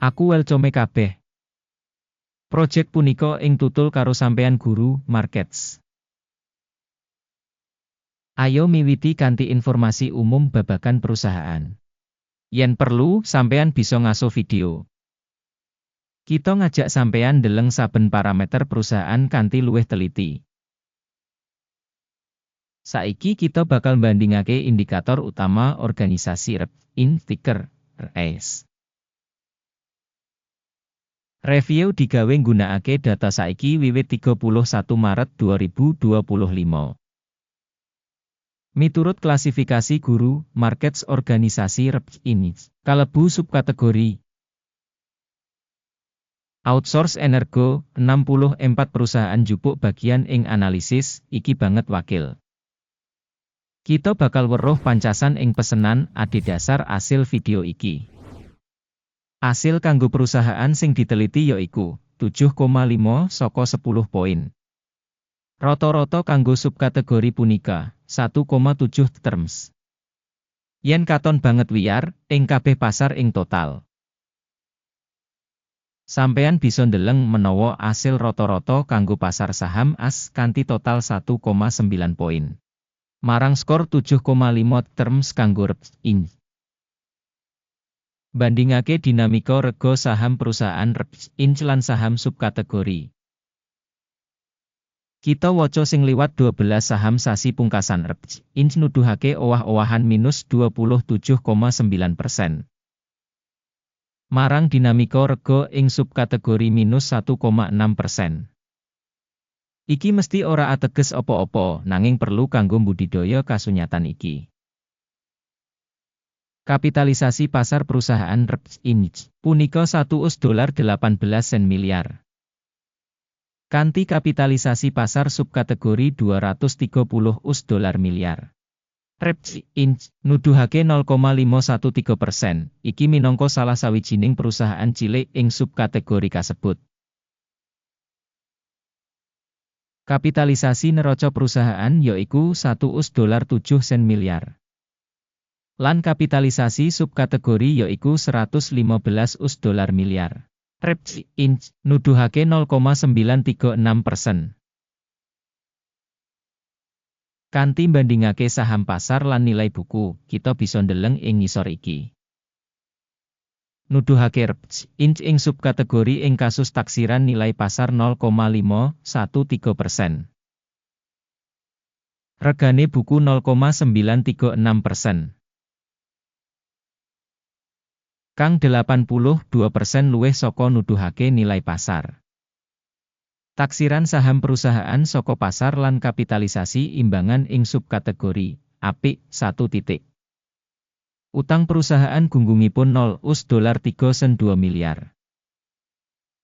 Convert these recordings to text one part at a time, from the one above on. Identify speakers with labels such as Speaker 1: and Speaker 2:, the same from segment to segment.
Speaker 1: Aku welcome kabeh. Project punika ing tutul karo sampean guru markets. Ayo miwiti kanthi informasi umum babagan perusahaan. Yen perlu, sampean bisa ngaso video. Kita ngajak sampean deleng saben parameter perusahaan kanthi luwih teliti. Saiki kita bakal bandingake indikator utama organisasi rep, in ticker, RS. Review digawe nggunakake data saiki wiwit 31 Maret 2025. Miturut klasifikasi guru, markets organisasi REPS ini, kalebu subkategori Outsource Energo, 64 perusahaan jupuk bagian ing analisis, iki banget wakil. Kita bakal weruh pancasan ing pesenan adhedhasar asil video iki. Asil kanggo perusahaan sing diteliti yaiku 7,5 saka 10 poin. Rata-rata kanggo subkategori punika 1,7 terms. Yen katon banget wiyar, ing kabeh pasar ing total. Sampean bisa ndeleng menawa asil rata-rata kanggo pasar saham AS kanthi total 1,9 poin. Marang skor 7,5 terms kanggo in. Bandingake dinamika rego saham perusahaan REPS inch lan saham subkategori. Kita waca sing liwat 12 saham sasi pungkasan REPS inch nuduhake owah-owahan minus 27,9 persen. Marang dinamika rego ing subkategori minus 1,6 persen. Iki mesti ora ateges opo-opo, nanging perlu kanggo budidaya kasunyatan iki. Kapitalisasi pasar perusahaan REPS Inch punika 1 us dolar 18 sen miliar. Kanti kapitalisasi pasar subkategori 230 us dolar miliar. REPS Inch nuduhake 0,513 persen, iki minangka salah sawijining perusahaan cilik ing subkategori kasebut. Kapitalisasi neraca perusahaan yaiku 1 us dolar 7 sen miliar. Lan kapitalisasi subkategori yaiku 115 us dolar miliar. Reps Inch nuduhake 0,936 persen. Kanti bandingake saham pasar lan nilai buku, kita bisa ndeleng ing ngisor iki. Nuduhake Reps Inch ing subkategori ing kasus taksiran nilai pasar 0,513 persen. Regane buku 0,936 persen. Kang 82% luwih saka nuduhake nilai pasar. Taksiran saham perusahaan saka pasar lan kapitalisasi imbangan ing subkategori apik 1 titik. Utang perusahaan gunggungipun 0 us dolar 3 sen 2 miliar.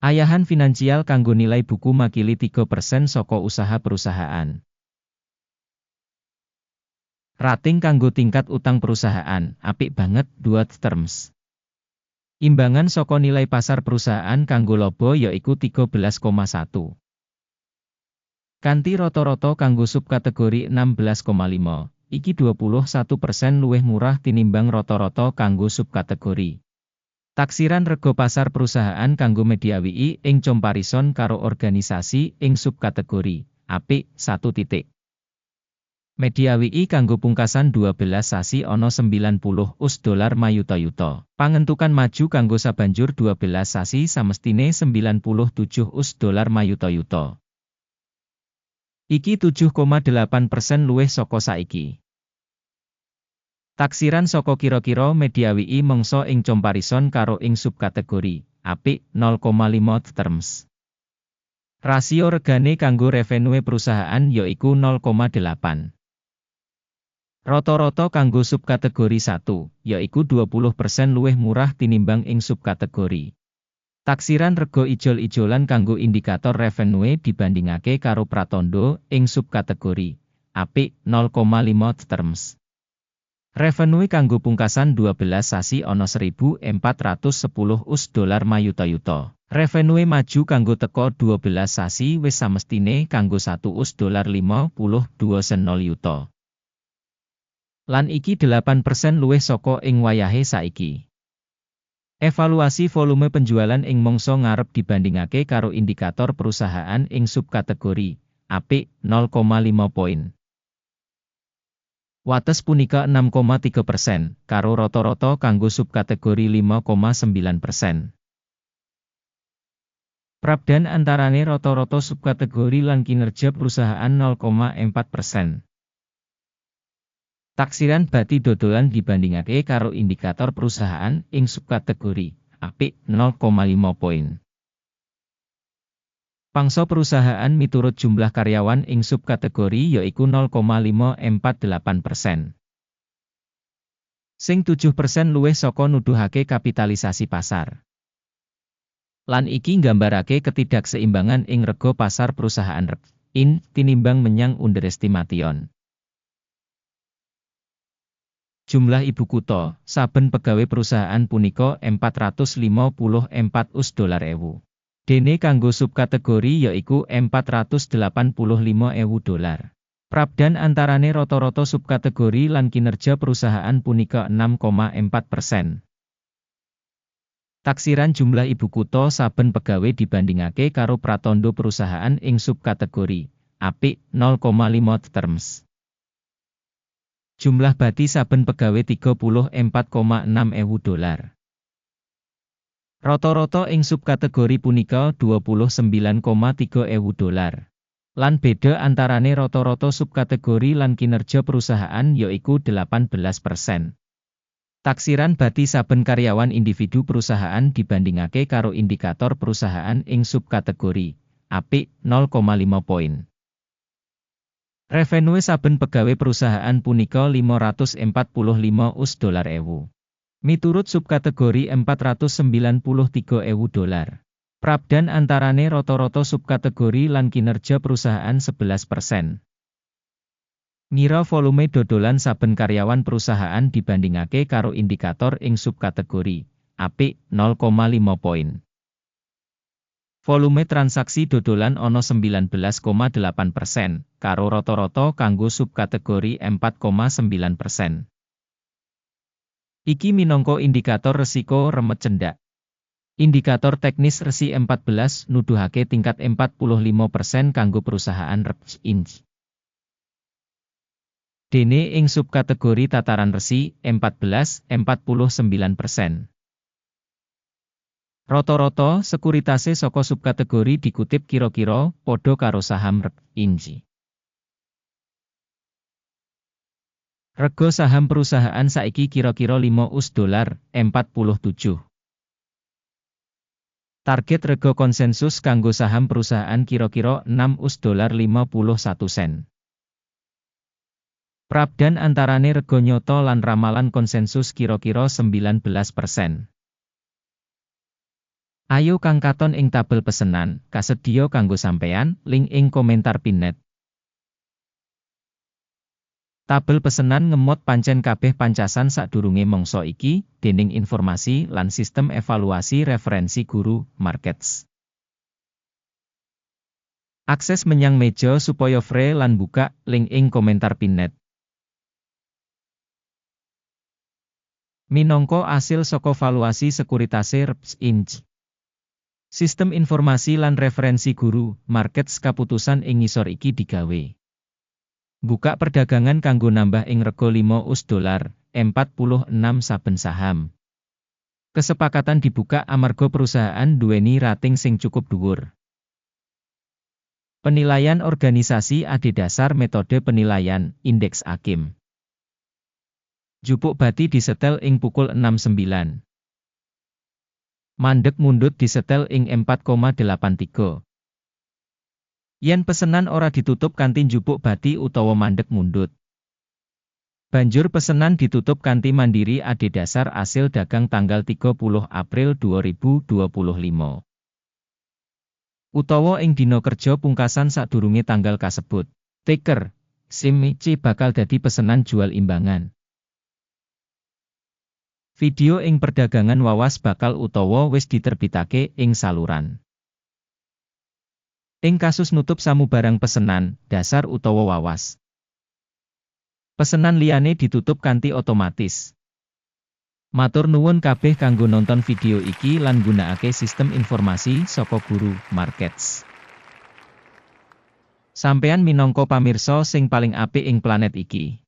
Speaker 1: Ayahan finansial kanggo nilai buku makili 3% saka usaha perusahaan. Rating kanggo tingkat utang perusahaan, apik banget, 2 terms. Imbangan soko nilai pasar perusahaan kanggo lobo yaiku 13,1. Kanti roto-roto kanggo subkategori 16,5, iki 21% luwih murah tinimbang roto-roto kanggo subkategori. Taksiran rego pasar perusahaan kanggo media WI ing comparison karo organisasi ing subkategori, apik, 1 titik. Media WI kanggo pungkasan 12 sasi ono 90 us dolar mayuta-yuta. Pangentukan maju kanggo sabanjur 12 sasi samestine 97 us dolar mayuta-yuta. Iki 7,8 persen luwih saka saiki. Taksiran saka kira-kira media WI mengso ing comparison karo ing subkategori, apik 0,5 terms. Rasio regane kanggo revenue perusahaan yaiku 0,8. Roto-roto kanggo subkategori 1, yaiku 20% luwih murah tinimbang ing subkategori. Taksiran rego ijol-ijolan kanggo indikator revenue dibandingake karo pratondo ing subkategori. Apik 0,5 terms. Revenue kanggo pungkasan 12 sasi ono 1410 us dolar mayuta-yuta. Revenue maju kanggo teko 12 sasi wis samestine kanggo 1 us dolar 52 sen 0 yuta. Lan iki 8% luwih saka ing wayahe saiki. Evaluasi volume penjualan ing mangsa ngarep dibandingake karo indikator perusahaan ing subkategori apik 0,5 poin. Wates punika 6,3 persen, karo rata-rata kanggo subkategori 5,9 persen. Prabdan antarane rata-rata subkategori lan kinerja perusahaan 0,4 persen. Taksiran bati dodolan dibandingake karo indikator perusahaan ing subkategori apik 0,5 poin. Pangsa perusahaan miturut jumlah karyawan ing subkategori yaiku 0,548 persen. Sing 7 persen luwih saka nuduhake kapitalisasi pasar. Lan iki nggambarake ketidakseimbangan ing rego pasar perusahaan rep in tinimbang menyang underestimation. Jumlah ibu kutha, saben pegawai perusahaan punika 454 us dolar ewu. Dene kanggo subkategori yaiku 485 ewu dolar. Prabdan antarane rata-rata subkategori lan kinerja perusahaan punika 6,4 persen. Taksiran jumlah ibu kutha saben pegawai dibandingake karo pratondo perusahaan ing subkategori apik 0,5 terms. Jumlah bati saben pegawai 34,6 ewu dolar. Roto-roto ing subkategori punika 29,3 ewu dolar. Lan beda antarane roto-roto subkategori lan kinerja perusahaan yaiku 18 persen. Taksiran bati saben karyawan individu perusahaan dibandingake karo indikator perusahaan ing subkategori apik 0,5 poin. Revenue saben pegawai perusahaan punika 545 us dolar ewu. Miturut subkategori 493 ewu dolar. Prabdan antarane roto-roto subkategori lan kinerja perusahaan 11 persen. Ngira volume dodolan saben karyawan perusahaan dibandingake karo indikator ing subkategori, apik 0,5 poin. Volume transaksi dodolan ono 19,8 persen, karo roto-roto kanggo subkategori 4,9 persen. Iki minongko indikator resiko remet cendak. Indikator teknis resi 14 nuduhake tingkat 45 persen kanggo perusahaan reps inch. Dene ing subkategori tataran resi 14 49 persen. Roto-roto sekuritase saka subkategori dikutip kira-kira padha karo saham rep inji. Rego saham perusahaan saiki kira-kira 5 us dolar 47. Target rego konsensus kanggo saham perusahaan kira-kira 6 us dolar 51 sen. Prabdan antarane rego nyoto lan ramalan konsensus kira-kira 19 persen. Ayo kang katon ing tabel pesenan, kasedia kanggo sampean, link ing komentar pinet. Tabel pesenan ngemot pancen kabeh pancasan sadurunge mangsa iki, dening informasi lan sistem evaluasi referensi guru, markets. Akses menyang meja supaya free lan buka, link ing komentar pinet. Minongko asil saka valuasi sekuritase REPS Inc. Sistem informasi lan referensi guru, market kaputusan ing ngisor iki digawe. Buka perdagangan kanggo nambah ing rego 5 us dolar, 46 saben saham. Kesepakatan dibuka amarga perusahaan duweni rating sing cukup dhuwur. Penilaian organisasi adhedhasar metode penilaian, indeks Akim. Jupuk bati disetel ing pukul 69. Mandek mundut disetel ing 4,83. Yen pesenan ora ditutup kanti jupuk bati utawa mandek mundut. Banjur pesenan ditutup kanti mandiri ade dasar hasil dagang tanggal 30 April 2025. Utawa ing dino kerja pungkasan sadurunge tanggal kasebut. Tiker, SIM bakal dadi pesenan jual imbangan. Video ing perdagangan wawas bakal utawa wis diterbitake ing saluran. Ing kasus nutup samu barang pesenan, dasar utawa wawas. Pesenan liyane ditutup kanti otomatis. Matur nuwun kabeh kanggo nonton video iki lan gunakake sistem informasi saka Guru Markets. Sampean minangka pamirsa sing paling apik ing planet iki.